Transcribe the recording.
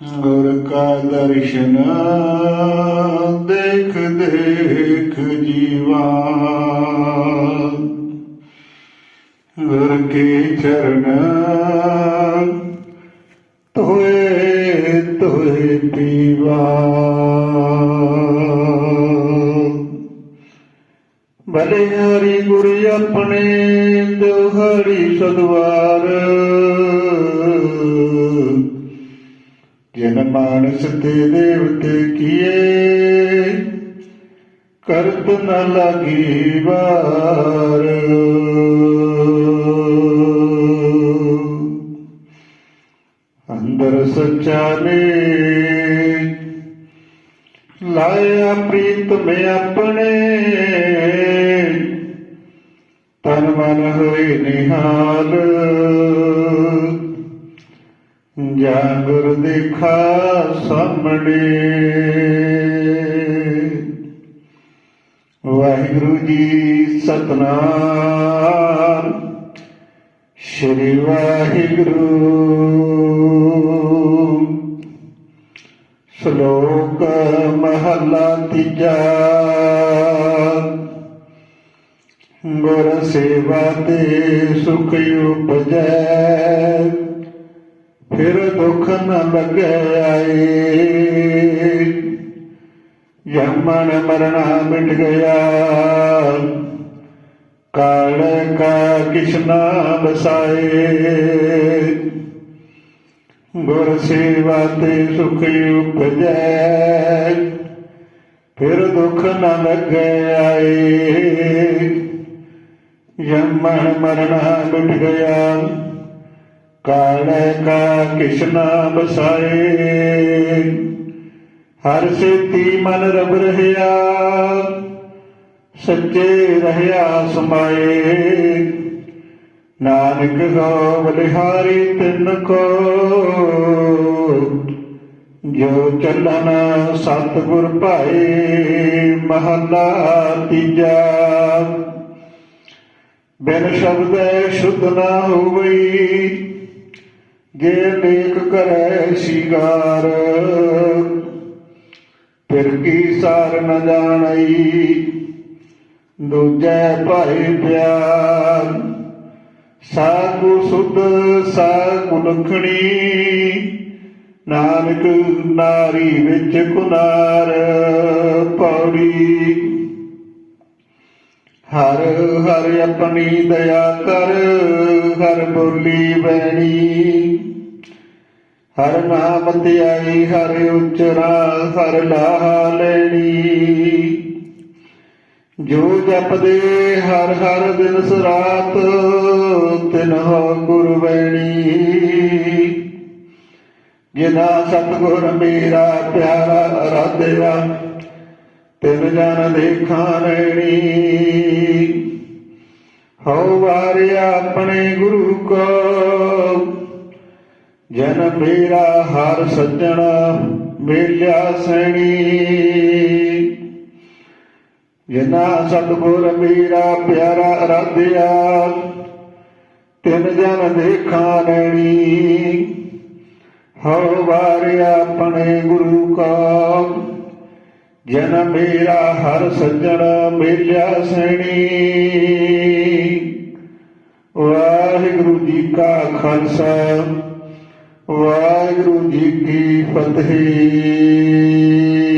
ਗੁਰ ਕਾ ਦਰਸ਼ਨ ਦੇਖ ਦੇਖ ਜੀਵਾ ਗੁਰ ਕੇ ਚਰਨ ਤੋਏ ਤੋਏ ਪੀਵਾ ਭਲੇ ਹਰੀ ਗੁਰ ਆਪਣੇ ਦੋ ਹਰੀ ਸਦਵਾਰ ਜਨ ਮਾਨਸ ਤੇ ਦੇਵਤੇ ਕੀਏ, ਕਰਤ ਨ ਲਾਗੀ ਵਾਰ। ਅੰਦਰ ਸੱਚਾ ਨੇ ਲਾਇਆ ਪ੍ਰੀਤ ਮੈਂ ਆਪਣੇ, ਤਨ ਮਨ ਹੋਏ ਨਿਹਾਲ। ਜਾਂ ਦੇਖਾ ਸਾਹਮਣੇ। ਵਾਹਿਗੁਰੂ ਜੀ ਸਤਨਾਮ। ਸ਼੍ਰੀ ਵਾਹਿਗੁਰੂ। ਸ਼ਲੋਕ ਮਹਲਾ ਤੀਜਾ। ਗੁਰ ਸੇਵਾ ਤੇ ਸੁਖ ਉਪਜੈ। ਫਿਰ ਦੁੱਖ ਨ ਲੱਗੈ ਆਏ। ਜਮਨ ਮਰਣਾ ਮਿਟ ਗਿਆ। ਕਾਲ ਕਾ ਕਿਸ਼ਨਾ ਬਸਾਏ ਗੁਰ ਸੇਵਾ ਤੇ ਸੁਖ ਉਪਜੈ। ਫਿਰ ਦੁੱਖ ਨ ਲੱਗੈ ਆਏ। ਜਮਨ ਮਰਣਾ ਮਿਟ ਗਿਆ। ਕਾਲੇ ਕਾ ਕਿਸ਼ਨਾ ਬਸਾਏ। ਹਰ ਸੇਤੀ ਮਨ ਰਬ ਰਹਿਆ ਸੱਚੇ ਰਹਿਆ ਸਮਾਏ। ਨਾਨਕ ਹੋ ਬਲਿਹਾਰੀ ਤਿਨ ਕੋ, ਜੋ ਚੱਲਨ ਸਤਿਗੁਰ ਭਾਏ, ਮਹਲਾ ਤੀਜਾ। ਬਿਨ ਸ਼ਬਦ ਸ਼ੁੱਧ ਨਾ ਹੋਵਈ ਜੇ ਨੇਕ ਕਰੈ ਸ਼ਿਗਾਰ। ਫਿਰ ਕੀ ਸਾਰ ਨ ਜਾਣਈ? ਦੂਜੈ ਭਾਈ ਪਿਆਰ। ਸਾਗੁ ਸੁਧ, ਸਾਗੁ ਲਖਣੀ। ਨਾਨਕ ਨਾਰੀ ਵਿੱਚ ਕੁਨਾਰ, ਪੌੜੀ ਹਰ ਹਰ ਆਪਣੀ ਦਇਆ ਕਰ, ਹਰ ਬੋਲੀ ਬੈਣੀ। ਹਰ ਨਾਮ ਧਿਆਈ ਹਰ ਉਚਰਾ, ਹਰ ਲਾਹਾ ਲੈਣੀ। ਜੋ ਜਪਦੇ, ਹਰ ਹਰ ਦਿਨ ਸਰਾਤ ਤਿਨ ਹੋ ਗੁਰ ਬੈਣੀ। ਜਿਨਾ ਸਤਗੁਰ ਮੇਰਾ, ਪਿਆਰਾ, ਅਰਾਧਿਆ ਤਿਨ ਜਨ ਦੇਖਾ ਲੈਣੀ ਹਉ ਵਾਰਿਆ ਆਪਣੇ ਗੁਰੂ ਕੋ, ਜਨ ਮੇਰਾ ਹਰ ਸੱਜਣਾ ਮੇਲਿਆ ਸੈਣੀ। ਜਿਨਾ ਸਤਗੁਰ ਮੇਰਾ ਪਿਆਰਾ ਅਰਾਧਿਆ, ਤਿਨ ਜਨ ਦੇਖਾਂ ਲੈਣੀ ਹਉ ਵਾਰਿਆ ਆਪਣੇ ਗੁਰੂ ਕੋ ਜਨ ਮੇਰਾ ਹਰ ਸੱਜਣ ਮੇਲਿਆ ਸੈਣੀ। ਵਾਹਿਗੁਰੂ ਜੀ ਕਾ ਖਾਲਸਾ ਵਾਹਿਗੁਰੂ ਜੀ ਕੀ ਫਤਿਹ।